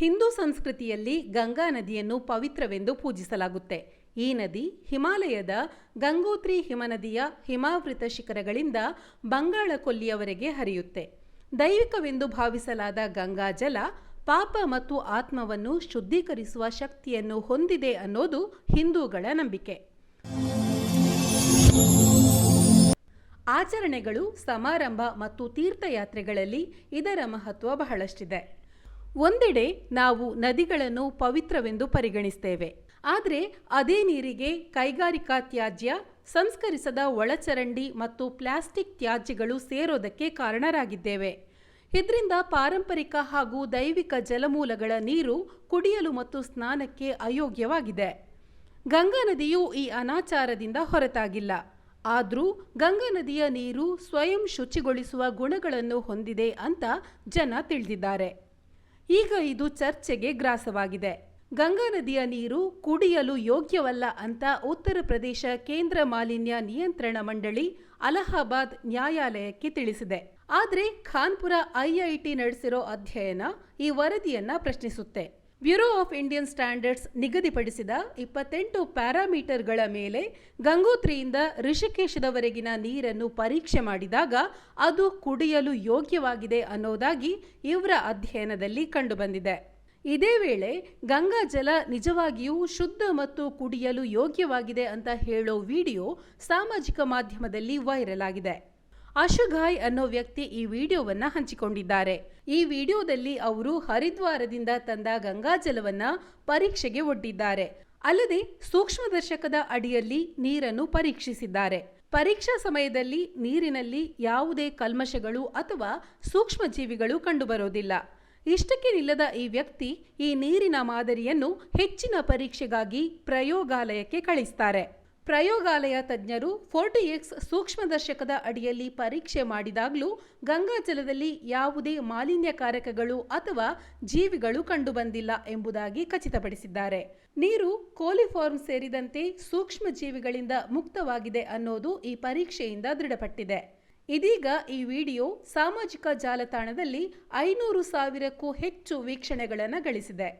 ಹಿಂದೂ ಸಂಸ್ಕೃತಿಯಲ್ಲಿ ಗಂಗಾ ನದಿಯನ್ನು ಪವಿತ್ರವೆಂದು ಪೂಜಿಸಲಾಗುತ್ತೆ. ಈ ನದಿ ಹಿಮಾಲಯದ ಗಂಗೋತ್ರಿ ಹಿಮನದಿಯ ಹಿಮಾವೃತ ಶಿಖರಗಳಿಂದ ಬಂಗಾಳ ಕೊಲ್ಲಿಯವರೆಗೆ ಹರಿಯುತ್ತೆ. ದೈವಿಕವೆಂದು ಭಾವಿಸಲಾದ ಗಂಗಾ ಜಲ ಪಾಪ ಮತ್ತು ಆತ್ಮವನ್ನು ಶುದ್ಧೀಕರಿಸುವ ಶಕ್ತಿಯನ್ನು ಹೊಂದಿದೆ ಅನ್ನೋದು ಹಿಂದೂಗಳ ನಂಬಿಕೆ. ಆಚರಣೆಗಳು, ಸಮಾರಂಭ ಮತ್ತು ತೀರ್ಥಯಾತ್ರೆಗಳಲ್ಲಿ ಇದರ ಮಹತ್ವ ಬಹಳಷ್ಟಿದೆ. ಒಂದೆಡೆ ನಾವು ನದಿಗಳನ್ನು ಪವಿತ್ರವೆಂದು ಪರಿಗಣಿಸ್ತೇವೆ. ಆದರೆ ಅದೇ ನೀರಿಗೆ ಕೈಗಾರಿಕಾ ತ್ಯಾಜ್ಯ, ಸಂಸ್ಕರಿಸದ ಒಳಚರಂಡಿ ಮತ್ತು ಪ್ಲಾಸ್ಟಿಕ್ ತ್ಯಾಜ್ಯಗಳು ಸೇರೋದಕ್ಕೆ ಕಾರಣರಾಗಿದ್ದೇವೆ. ಇದರಿಂದ ಪಾರಂಪರಿಕ ಹಾಗೂ ದೈವಿಕ ಜಲಮೂಲಗಳ ನೀರು ಕುಡಿಯಲು ಮತ್ತು ಸ್ನಾನಕ್ಕೆ ಅಯೋಗ್ಯವಾಗಿದೆ. ಗಂಗಾ ನದಿಯು ಈ ಅನಾಚಾರದಿಂದ ಹೊರತಾಗಿಲ್ಲ. ಆದರೂ ಗಂಗಾ ನದಿಯ ನೀರು ಸ್ವಯಂ ಶುಚಿಗೊಳಿಸುವ ಗುಣಗಳನ್ನು ಹೊಂದಿದೆ ಅಂತ ಜನ ತಿಳಿದಿದ್ದಾರೆ. ಈಗ ಇದು ಚರ್ಚೆಗೆ ಗ್ರಾಸವಾಗಿದೆ. ಗಂಗಾ ನದಿಯ ನೀರು ಕುಡಿಯಲು ಯೋಗ್ಯವಲ್ಲ ಅಂತ ಉತ್ತರ ಪ್ರದೇಶ ಕೇಂದ್ರ ಮಾಲಿನ್ಯ ನಿಯಂತ್ರಣ ಮಂಡಳಿ ಅಲಹಾಬಾದ್ ನ್ಯಾಯಾಲಯಕ್ಕೆ ತಿಳಿಸಿದೆ. ಆದರೆ ಖಾನ್ಪುರ ಐಐಟಿ ನಡೆಸಿರೋ ಅಧ್ಯಯನ ಈ ವರದಿಯನ್ನ ಪ್ರಶ್ನಿಸುತ್ತೆ. ಬ್ಯೂರೋ ಆಫ್ ಇಂಡಿಯನ್ ಸ್ಟ್ಯಾಂಡರ್ಡ್ಸ್ ನಿಗದಿಪಡಿಸಿದ ಇಪ್ಪತ್ತೆಂಟು ಪ್ಯಾರಾಮೀಟರ್ಗಳ ಮೇಲೆ ಗಂಗೋತ್ರಿಯಿಂದ ಋಷಿಕೇಶದವರೆಗಿನ ನೀರನ್ನು ಪರೀಕ್ಷೆ ಮಾಡಿದಾಗ ಅದು ಕುಡಿಯಲು ಯೋಗ್ಯವಾಗಿದೆ ಅನ್ನೋದಾಗಿ ಇವರ ಅಧ್ಯಯನದಲ್ಲಿ ಕಂಡುಬಂದಿದೆ. ಇದೇ ವೇಳೆ ಗಂಗಾ ಜಲ ನಿಜವಾಗಿಯೂ ಶುದ್ಧ ಮತ್ತು ಕುಡಿಯಲು ಯೋಗ್ಯವಾಗಿದೆ ಅಂತ ಹೇಳೋ ವಿಡಿಯೋ ಸಾಮಾಜಿಕ ಮಾಧ್ಯಮದಲ್ಲಿ ವೈರಲ್ ಆಗಿದೆ. ಅಶುಘಾಯ್ ಅನ್ನೋ ವ್ಯಕ್ತಿ ಈ ವಿಡಿಯೋವನ್ನ ಹಂಚಿಕೊಂಡಿದ್ದಾರೆ. ಈ ವಿಡಿಯೋದಲ್ಲಿ ಅವರು ಹರಿದ್ವಾರದಿಂದ ತಂದ ಗಂಗಾಜಲವನ್ನ ಪರೀಕ್ಷೆಗೆ ಒಡ್ಡಿದ್ದಾರೆ. ಅಲ್ಲದೆ ಸೂಕ್ಷ್ಮದರ್ಶಕದ ಅಡಿಯಲ್ಲಿ ನೀರನ್ನು ಪರೀಕ್ಷಿಸಿದ್ದಾರೆ. ಪರೀಕ್ಷಾ ಸಮಯದಲ್ಲಿ ನೀರಿನಲ್ಲಿ ಯಾವುದೇ ಕಲ್ಮಶಗಳು ಅಥವಾ ಸೂಕ್ಷ್ಮಜೀವಿಗಳು ಕಂಡುಬರೋದಿಲ್ಲ. ಇಷ್ಟಕ್ಕೆ ನಿಲ್ಲದ ಈ ವ್ಯಕ್ತಿ ಈ ನೀರಿನ ಮಾದರಿಯನ್ನು ಹೆಚ್ಚಿನ ಪರೀಕ್ಷೆಗಾಗಿ ಪ್ರಯೋಗಾಲಯಕ್ಕೆ ಕಳಿಸ್ತಾರೆ. ಪ್ರಯೋಗಾಲಯ ತಜ್ಞರು ಫೋರ್ಟಿ ಎಕ್ಸ್ ಸೂಕ್ಷ್ಮದರ್ಶಕದ ಅಡಿಯಲ್ಲಿ ಪರೀಕ್ಷೆ ಮಾಡಿದಾಗಲೂ ಗಂಗಾ ಜಲದಲ್ಲಿ ಯಾವುದೇ ಮಾಲಿನ್ಯಕಾರಕಗಳು ಅಥವಾ ಜೀವಿಗಳು ಕಂಡುಬಂದಿಲ್ಲ ಎಂಬುದಾಗಿ ಖಚಿತಪಡಿಸಿದ್ದಾರೆ ನೀರು ಕೋಲಿಫಾರ್ಮ್ ಸೇರಿದಂತೆ ಸೂಕ್ಷ್ಮ ಜೀವಿಗಳಿಂದ ಮುಕ್ತವಾಗಿದೆ ಅನ್ನೋದು ಈ ಪರೀಕ್ಷೆಯಿಂದ ದೃಢಪಟ್ಟಿದೆ ಇದೀಗ ಈ ವಿಡಿಯೋ ಸಾಮಾಜಿಕ ಜಾಲತಾಣದಲ್ಲಿ ಐನೂರು ಸಾವಿರಕ್ಕೂ ಹೆಚ್ಚು ವೀಕ್ಷಣೆಗಳನ್ನು ಗಳಿಸಿದೆ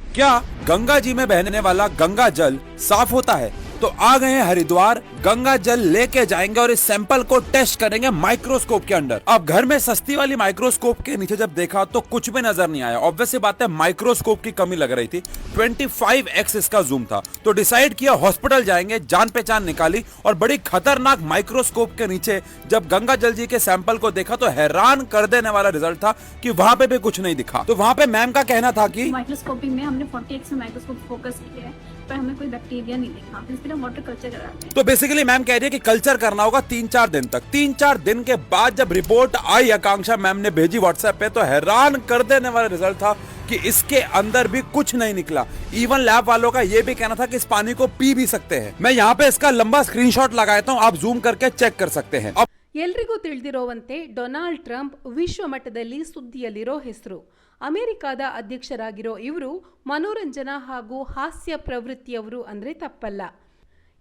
क्या गंगा जी में बहने वाला गंगा जल साफ होता है तो आ गए हैं हरिद्वार, गंगा जल लेके जाएँगे और इस सैंपल को टेस्ट करेंगे माइक्रोस्कोप के अंदर। अब घर में सस्ती वाली माइक्रोस्कोप के नीचे जब देखा तो कुछ भी नज़र नहीं आया। ऑब्वियस बात है, माइक्रोस्कोप की कमी लग रही थी। 25 एक्स इसका जूम था। तो डिसाइड किया हॉस्पिटल जाएँगे जान पहचान निकाली और बड़ी खतरनाक माइक्रोस्कोप के नीचे जब गंगा जल जी के सैंपल को देखा तो हैरान कर देने वाला रिज़ल्ट था कि वहाँ पे भी कुछ नहीं दिखा। तो वहाँ पे मैम का कहना था कि माइक्रोस्कोपी में हमने 40 एक्स में माइक्रोस्कोप फोकस किया है। पर हमें कोई बैक्टीरिया नहीं दिखा फिर इसके लिए वाटर कल्चर कराते हैं तो बेसिकली मैम कह रही है कि कल्चर करना होगा तीन चार दिन तक तीन चार दिन के बाद जब रिपोर्ट आई आकांक्षा मैम ने भेजी व्हाट्सएप पे तो हैरान कर देने वाला रिजल्ट था कि इसके अंदर भी कुछ नहीं निकला इवन लैब वालों का ये भी कहना था कि इस पानी को पी भी सकते हैं मैं यहाँ पे इसका लंबा स्क्रीनशॉट लगाता हूँ आप जूम करके चेक कर सकते हैं अब ಎಲ್ರಿಗೂ ತಿಳಿದಿರೋವಂತೆ ಡೊನಾಲ್ಡ್ ಟ್ರಂಪ್ ವಿಶ್ವ ಮಟ್ಟದಲ್ಲಿ ಸುದ್ದಿಯಲ್ಲಿರೋ ಹೆಸರು ಅಮೆರಿಕಾದ ಅಧ್ಯಕ್ಷರಾಗಿರೋ ಇವರು ಮನೋರಂಜನಾ ಹಾಗೂ ಹಾಸ್ಯ ಪ್ರವೃತ್ತಿಯವರು ಅಂದರೆ ತಪ್ಪಲ್ಲ.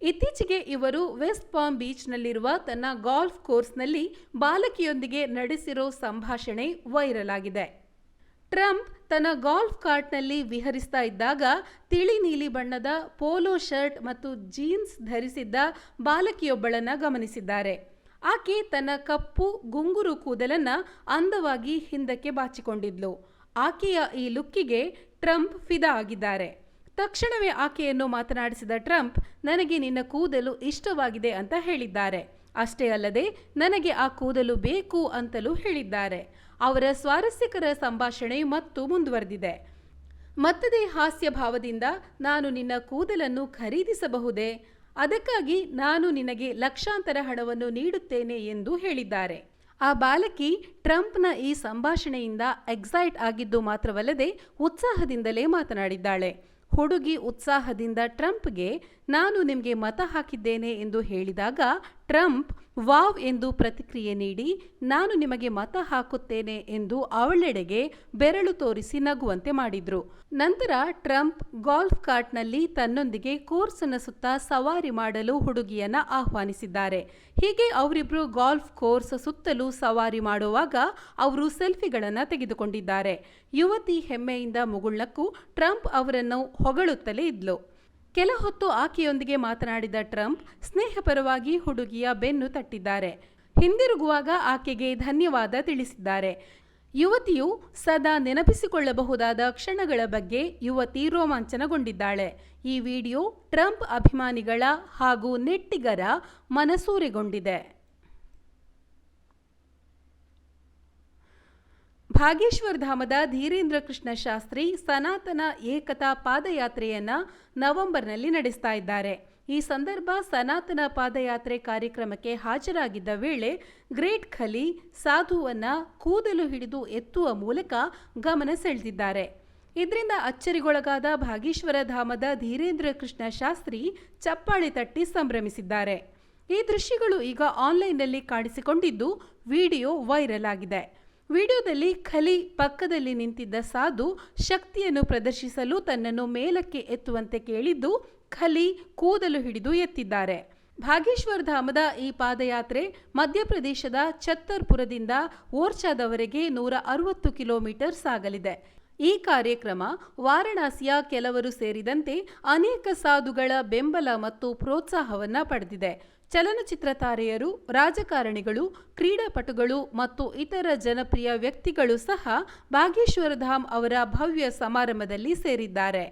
ಇತ್ತೀಚೆಗೆ ಇವರು ವೆಸ್ಟ್ ಪಾಮ್ ಬೀಚ್ನಲ್ಲಿರುವ ತನ್ನ ಗಾಲ್ಫ್ ಕೋರ್ಸ್ನಲ್ಲಿ ಬಾಲಕಿಯೊಂದಿಗೆ ನಡೆಸಿರೋ ಸಂಭಾಷಣೆ ವೈರಲ್ ಆಗಿದೆ. ಟ್ರಂಪ್ ತನ್ನ ಗಾಲ್ಫ್ ಕಾರ್ಟ್ನಲ್ಲಿ ವಿಹರಿಸ್ತಾ ಇದ್ದಾಗ ತಿಳಿ ನೀಲಿ ಬಣ್ಣದ ಪೋಲೋ ಶರ್ಟ್ ಮತ್ತು ಜೀನ್ಸ್ ಧರಿಸಿದ್ದ ಬಾಲಕಿಯೊಬ್ಬಳನ್ನು ಗಮನಿಸಿದ್ದಾರೆ. ಆಕೆ ತನ್ನ ಕಪ್ಪು, ಗುಂಗುರು ಕೂದಲನ್ನು ಅಂದವಾಗಿ ಹಿಂದಕ್ಕೆ ಬಾಚಿಕೊಂಡಿದ್ಲು. ಆಕೆಯ ಈ ಲುಕ್ಕಿಗೆ ಟ್ರಂಪ್ ಫಿದಾ ಆಗಿದ್ದಾರೆ. ತಕ್ಷಣವೇ ಆಕೆಯನ್ನು ಮಾತನಾಡಿಸಿದ ಟ್ರಂಪ್, ನನಗೆ ನಿನ್ನ ಕೂದಲು ಇಷ್ಟವಾಗಿದೆ ಅಂತ ಹೇಳಿದ್ದಾರೆ. ಅಷ್ಟೇ ಅಲ್ಲದೆ, ನನಗೆ ಆ ಕೂದಲು ಬೇಕು ಅಂತಲೂ ಹೇಳಿದ್ದಾರೆ. ಅವರ ಸ್ವಾರಸ್ಯಕರ ಸಂಭಾಷಣೆ ಮತ್ತು ಮುಂದುವರೆದಿದೆ. ಮತ್ತದೇ ಹಾಸ್ಯ ಭಾವದಿಂದ ನಾನು ನಿನ್ನ ಕೂದಲನ್ನು ಖರೀದಿಸಬಹುದೇ? ಅದಕ್ಕಾಗಿ ನಾನು ನಿನಗೆ ಲಕ್ಷಾಂತರ ಹಣವನ್ನು ನೀಡುತ್ತೇನೆ ಎಂದು ಹೇಳಿದ್ದಾರೆ. ಆ ಬಾಲಕಿ ಟ್ರಂಪ್ನ ಈ ಸಂಭಾಷಣೆಯಿಂದ ಎಕ್ಸೈಟ್ ಆಗಿದ್ದು ಮಾತ್ರವಲ್ಲದೆ ಉತ್ಸಾಹದಿಂದಲೇ ಮಾತನಾಡಿದ್ದಾಳೆ. ಹುಡುಗಿ ಉತ್ಸಾಹದಿಂದ ಟ್ರಂಪ್ಗೆ ನಾನು ನಿಮಗೆ ಮತ ಹಾಕಿದ್ದೇನೆ ಎಂದು ಹೇಳಿದಾಗ, ಟ್ರಂಪ್, ವಾವ್ ಎಂದು ಪ್ರತಿಕ್ರಿಯೆ ನೀಡಿ, ನಾನು ನಿಮಗೆ ಮತ ಹಾಕುತ್ತೇನೆ ಎಂದು ಅವಳೆಡೆಗೆ ಬೆರಳು ತೋರಿಸಿ ನಗುವಂತೆ ಮಾಡಿದ್ರು. ನಂತರ ಟ್ರಂಪ್ ಗಾಲ್ಫ್ ಕಾರ್ಟ್ನಲ್ಲಿ ತನ್ನೊಂದಿಗೆ ಕೋರ್ಸ್ನ ಸುತ್ತ ಸವಾರಿ ಮಾಡಲು ಹುಡುಗಿಯನ್ನ ಆಹ್ವಾನಿಸಿದ್ದಾರೆ. ಹೀಗೆ ಅವರಿಬ್ರು ಗಾಲ್ಫ್ ಕೋರ್ಸ್ ಸುತ್ತಲೂ ಸವಾರಿ ಮಾಡುವಾಗ ಅವರು ಸೆಲ್ಫಿಗಳನ್ನು ತೆಗೆದುಕೊಂಡಿದ್ದಾರೆ. ಯುವತಿ ಹೆಮ್ಮೆಯಿಂದ ಮುಗುಳ್ನಕ್ಕೂ ಟ್ರಂಪ್ ಅವರನ್ನು ಹೊಗಳುತ್ತಲೇ ಇದ್ಲು. ಕೆಲ ಹೊತ್ತು ಆಕೆಯೊಂದಿಗೆ ಮಾತನಾಡಿದ ಟ್ರಂಪ್, ಸ್ನೇಹಪರವಾಗಿ ಹುಡುಗಿಯ ಬೆನ್ನು ತಟ್ಟಿದ್ದಾರೆ. ಹಿಂದಿರುಗುವಾಗ ಆಕೆಗೆ ಧನ್ಯವಾದ ತಿಳಿಸಿದ್ದಾರೆ. ಯುವತಿಯು ಸದಾ ನೆನಪಿಸಿಕೊಳ್ಳಬಹುದಾದ ಕ್ಷಣಗಳ ಬಗ್ಗೆ ಯುವತಿ ರೋಮಾಂಚನಗೊಂಡಿದ್ದಾಳೆ. ಈ ವಿಡಿಯೋ ಟ್ರಂಪ್ ಅಭಿಮಾನಿಗಳ ಹಾಗೂ ನೆಟ್ಟಿಗರ ಮನಸೂರೆಗೊಂಡಿದೆ. ಭಾಗೇಶ್ವರ ಧಾಮದ ಧೀರೇಂದ್ರ ಕೃಷ್ಣ ಶಾಸ್ತ್ರಿ ಸನಾತನ ಏಕತಾ ಪಾದಯಾತ್ರೆಯನ್ನ ನವೆಂಬರ್ನಲ್ಲಿ ನಡೆಸ್ತಾ ಇದ್ದಾರೆ. ಈ ಸಂದರ್ಭ ಸನಾತನ ಪಾದಯಾತ್ರೆ ಕಾರ್ಯಕ್ರಮಕ್ಕೆ ಹಾಜರಾಗಿದ್ದ ವೇಳೆ ಗ್ರೇಟ್ ಖಲಿ ಸಾಧುವನ್ನ ಕೂದಲು ಹಿಡಿದು ಎತ್ತುವ ಮೂಲಕ ಗಮನ ಸೆಳೆದಿದ್ದಾರೆ. ಇದರಿಂದ ಅಚ್ಚರಿಗೊಳಗಾದ ಭಾಗೇಶ್ವರ ಧಾಮದ ಧೀರೇಂದ್ರ ಕೃಷ್ಣ ಶಾಸ್ತ್ರಿ ಚಪ್ಪಾಳೆ ತಟ್ಟಿ ಸಂಭ್ರಮಿಸಿದ್ದಾರೆ. ಈ ದೃಶ್ಯಗಳು ಈಗ ಆನ್ಲೈನ್ನಲ್ಲಿ ಕಾಣಿಸಿಕೊಂಡಿದ್ದು, ವಿಡಿಯೋ ವೈರಲ್ ಆಗಿದೆ. ವಿಡಿಯೋದಲ್ಲಿ ಖಲಿ ಪಕ್ಕದಲ್ಲಿ ನಿಂತಿದ್ದ ಸಾಧು ಶಕ್ತಿಯನ್ನು ಪ್ರದರ್ಶಿಸಲು ತನ್ನನ್ನು ಮೇಲಕ್ಕೆ ಎತ್ತುವಂತೆ ಕೇಳಿದ್ದು ಖಲಿ ಕೂದಲು ಹಿಡಿದು ಎತ್ತಿದ್ದಾರೆ. ಭಾಗೇಶ್ವರ ಧಾಮದ ಈ ಪಾದಯಾತ್ರೆ ಮಧ್ಯಪ್ರದೇಶದ ಛತ್ತರ್ಪುರದಿಂದ ಓರ್ಚಾದವರೆಗೆ ನೂರ ಅರವತ್ತು ಕಿಲೋಮೀಟರ್ ಸಾಗಲಿದೆ. ಈ ಕಾರ್ಯಕ್ರಮ ವಾರಣಾಸಿಯ ಕೆಲವರು ಸೇರಿದಂತೆ ಅನೇಕ ಸಾಧುಗಳ ಬೆಂಬಲ ಮತ್ತು ಪ್ರೋತ್ಸಾಹವನ್ನು ಪಡೆದಿದೆ. ಚಲನಚಿತ್ರ ತಾರೆಯರು, ರಾಜಕಾರಣಿಗಳು, ಕ್ರೀಡಾಪಟುಗಳು ಮತ್ತು ಇತರ ಜನಪ್ರಿಯ ವ್ಯಕ್ತಿಗಳು ಸಹ ಭಾಗೇಶ್ವರ ಧಾಮ್ ಅವರ ಭವ್ಯ ಸಮಾರಂಭದಲ್ಲಿ ಸೇರಿದ್ದಾರೆ.